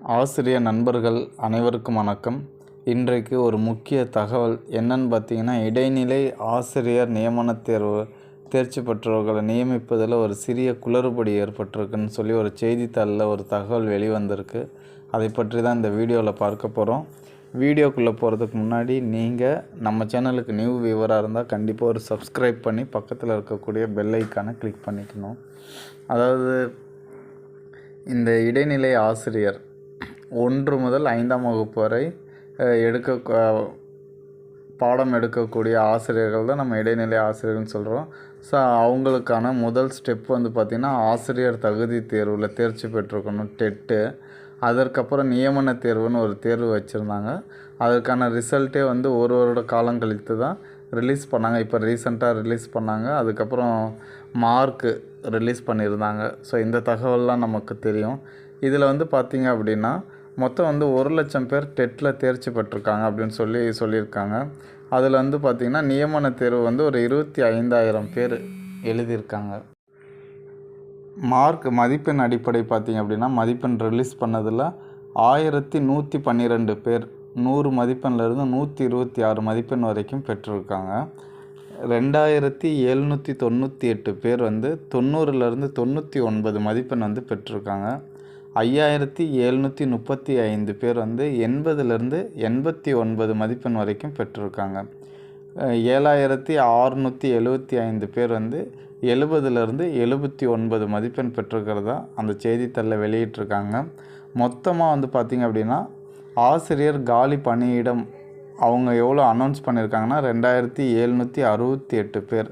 ஆசிரியர் நண்பர்கள் அனைவருக்கும் வணக்கம். இன்றைக்கு ஒரு முக்கிய தகவல் என்னன்னு பார்த்தீங்கன்னா இடைநிலை ஆசிரியர் நியமன தேர்வு தேர்ச்சி பெற்றவர்களை நியமிப்பதில் ஒரு சிறிய குளறுபடி ஏற்பட்டிருக்குன்னு சொல்லி ஒரு செய்தித்தாளில் ஒரு தகவல் வெளிவந்திருக்கு. அதை பற்றி தான் இந்த வீடியோவில் பார்க்க போகிறோம் வீடியோக்குள்ளே போகிறதுக்கு முன்னாடி நீங்கள் நம்ம சேனலுக்கு நியூ வியூவராக இருந்தால் கண்டிப்பாக ஒரு சப்ஸ்கிரைப் பண்ணி பக்கத்தில் இருக்கக்கூடிய பெல் ஐக்கானை கிளிக் பண்ணிக்கணும். அதாவது இந்த இடைநிலை ஆசிரியர் ஒன்று முதல் ஐந்தாம் வகுப்பு வரை எடுக்க பாடம் எடுக்கக்கூடிய ஆசிரியர்கள் தான் நம்ம இடைநிலை ஆசிரியர்னு சொல்கிறோம் ஸோ அவங்களுக்கான முதல் ஸ்டெப் வந்து பார்த்திங்கன்னா ஆசிரியர் தகுதி தேர்வில் தேர்ச்சி பெற்றிருக்கணும் டெட்டு. அதற்கப்புறம் நியமன தேர்வுன்னு ஒரு தேர்வு வச்சுருந்தாங்க. அதற்கான ரிசல்ட்டே வந்து ஒரு வருட காலம் கழித்து தான் ரிலீஸ் பண்ணாங்க. இப்போ ரீசெண்டாக ரிலீஸ் பண்ணாங்க. அதுக்கப்புறம் மார்க்கு ரிலீஸ் பண்ணியிருந்தாங்க. ஸோ இந்த தகவல்லாம் நமக்கு தெரியும். இதில் வந்து பார்த்திங்க அப்படின்னா மொத்தம் வந்து ஒரு லட்சம் பேர் டெட்டில் தேர்ச்சி பெற்றிருக்காங்க அப்படின்னு சொல்லி சொல்லியிருக்காங்க. அதில் வந்து பார்த்திங்கன்னா நியமன தேர்வு வந்து ஒரு இருபத்தி ஐந்தாயிரம் பேர் எழுதியிருக்காங்க. மார்க் மதிப்பெண் அடிப்படை பார்த்திங்க அப்படின்னா மதிப்பெண் ரிலீஸ் பண்ணதில் ஆயிரத்தி நூற்றி பன்னிரெண்டு பேர் நூறு மதிப்பெண்லேருந்து நூற்றி இருபத்தி ஆறு மதிப்பெண் வரைக்கும் பெற்றிருக்காங்க. ரெண்டாயிரத்தி எழுநூற்றி தொண்ணூற்றி எட்டு பேர் வந்து தொண்ணூறுலேருந்து தொண்ணூற்றி ஒன்பது மதிப்பெண் வந்து பெற்றிருக்காங்க. ஐயாயிரத்தி எழுநூற்றி முப்பத்தி ஐந்து பேர் வந்து எண்பதுலேருந்து எண்பத்தி ஒன்பது மதிப்பெண் வரைக்கும் பெற்றிருக்காங்க. ஏழாயிரத்தி அறுநூற்றி எழுபத்தி ஐந்து பேர் வந்து எழுபதுலேருந்து எழுபத்தி ஒன்பது மதிப்பெண் பெற்றிருக்கிறதா அந்த செய்தித்தாளில் வெளியிட்டிருக்காங்க. மொத்தமாக வந்து பார்த்திங்க அப்படின்னா ஆசிரியர் காலி பணியிடம் அவங்க எவ்வளோ அனௌன்ஸ் பண்ணியிருக்காங்கன்னா ரெண்டாயிரத்தி எழுநூற்றி அறுபத்தி எட்டு பேர்.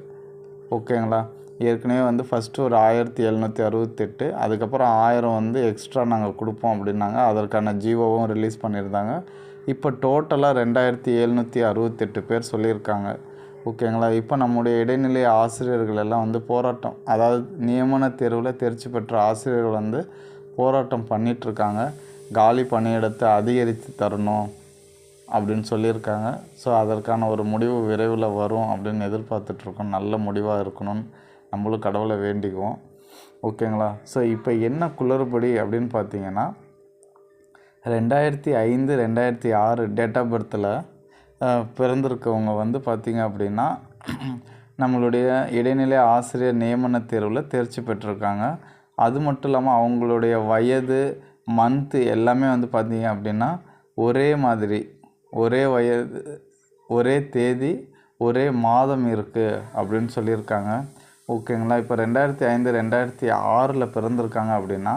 ஓகேங்களா? ஏற்கனவே வந்து ஃபஸ்ட்டு ஒரு ஆயிரத்தி எழுநூற்றி அறுபத்தெட்டு அதுக்கப்புறம் ஆயிரம் வந்து எக்ஸ்ட்ரா நாங்கள் கொடுப்போம் அப்படின்னாங்க. அதற்கான ஜீவோவும் ரிலீஸ் பண்ணியிருந்தாங்க. இப்போ டோட்டலாக ரெண்டாயிரத்தி எழுநூற்றி அறுபத்தெட்டு பேர் சொல்லியிருக்காங்க. ஓகேங்களா? இப்போ நம்முடைய இடைநிலை ஆசிரியர்கள் எல்லாம் வந்து போராட்டம் அதாவது நியமன தேர்வில் தேர்ச்சி பெற்ற ஆசிரியர்கள் வந்து போராட்டம் பண்ணிகிட்ருக்காங்க காலி பணியிடத்தை அதிகரித்து தரணும் அப்படின்னு சொல்லியிருக்காங்க. ஸோ அதற்கான ஒரு முடிவு விரைவில் வரும் அப்படின்னு எதிர்பார்த்துட்ருக்கோம். நல்ல முடிவாக இருக்கணும்னு. நம்மளும் கடவுளை வேண்டிக்குவோம். ஓகேங்களா? ஸோ இப்போ என்ன குளறுபடி அப்படின்னு பார்த்தீங்கன்னா ரெண்டாயிரத்தி ஐந்து ரெண்டாயிரத்தி ஆறு டேட் ஆஃப் பர்த்தில் பிறந்திருக்கவங்க வந்து பார்த்திங்க அப்படின்னா நம்மளுடைய இடைநிலை ஆசிரியர் நியமன தேர்வில் தேர்ச்சி பெற்றிருக்காங்க. அது மட்டும் இல்லாமல் அவங்களுடைய வயது மந்த்து எல்லாமே வந்து பார்த்திங்க அப்படின்னா ஒரே மாதிரி ஒரே வயது ஒரே தேதி ஒரே மாதம் இருக்குது அப்படின்னு சொல்லியிருக்காங்க. ஓகேங்களா? இப்போ ரெண்டாயிரத்தி ஐந்து ரெண்டாயிரத்தி ஆறில் பிறந்திருக்காங்க அப்படின்னா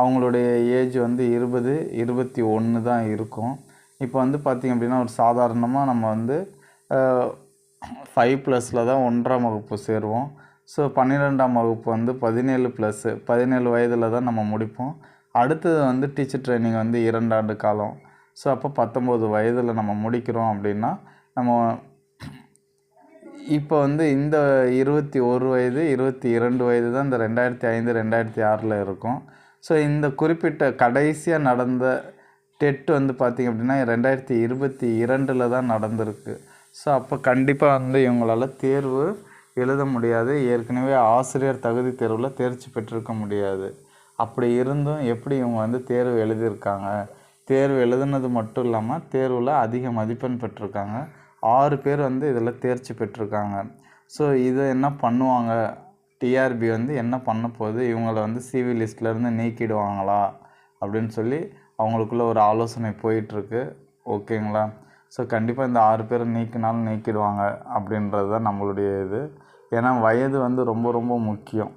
அவங்களுடைய ஏஜ் வந்து இருபது இருபத்தி ஒன்று தான் இருக்கும். இப்போ வந்து பார்த்திங்க அப்படின்னா ஒரு சாதாரணமாக நம்ம வந்து ஃபைவ் ப்ளஸில் தான் ஒன்றாம் வகுப்பு சேருவோம். ஸோ பன்னிரெண்டாம் வகுப்பு வந்து பதினேழு ப்ளஸ்ஸு பதினேழு வயதில் தான் நம்ம முடிப்போம். அடுத்தது வந்து டீச்சர் ட்ரைனிங் வந்து இரண்டாண்டு காலம். ஸோ அப்போ பத்தொம்போது வயதில் நம்ம முடிக்கிறோம் அப்படின்னா நம்ம இப்போ வந்து இந்த இருபத்தி ஒரு வயது இருபத்தி இரண்டு வயது தான் இந்த ரெண்டாயிரத்தி ஐந்து ரெண்டாயிரத்தி ஆறில் இருக்கும். ஸோ இந்த குறிப்பிட்ட கடைசியாக நடந்த டெட் வந்து பார்த்திங்க அப்படின்னா ரெண்டாயிரத்தி இருபத்தி இரண்டில் தான் நடந்திருக்கு. ஸோ அப்போ கண்டிப்பாக வந்து இவங்களால தேர்வு எழுத முடியாது. ஏற்கனவே ஆசிரியர் தகுதி தேர்வில் தேர்ச்சி பெற்றிருக்க முடியாது. அப்படி இருந்தும் எப்படி இவங்க வந்து தேர்வு எழுதியிருக்காங்க? தேர்வு எழுதுனது மட்டும் இல்லாமல் தேர்வில் அதிக மதிப்பெண் பெற்றிருக்காங்க. ஆறு பேர் வந்து இதில் தேர்ச்சி பெற்றிருக்காங்க. ஸோ இதை என்ன பண்ணுவாங்க? டிஆர்பி வந்து என்ன பண்ண போகுது இவங்கள வந்து சிவி லிஸ்ட்லேருந்து நீக்கிடுவாங்களா? அப்படின்னு சொல்லி அவங்களுக்குள்ள ஒரு ஆலோசனை போயிட்டுருக்கு. ஓகேங்களா ஸோ கண்டிப்பாக இந்த ஆறு பேரை நீக்கினாலும் நீக்கிடுவாங்க அப்படின்றது தான் நம்மளுடைய இது. ஏன்னா வயது வந்து ரொம்ப ரொம்ப முக்கியம்.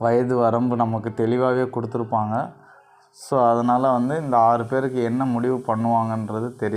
வயது வரம்பு நமக்கு தெளிவாகவே கொடுத்துருப்பாங்க. ஸோ அதனால் வந்து இந்த ஆறு பேருக்கு என்ன முடிவு பண்ணுவாங்கன்றது தெரியும்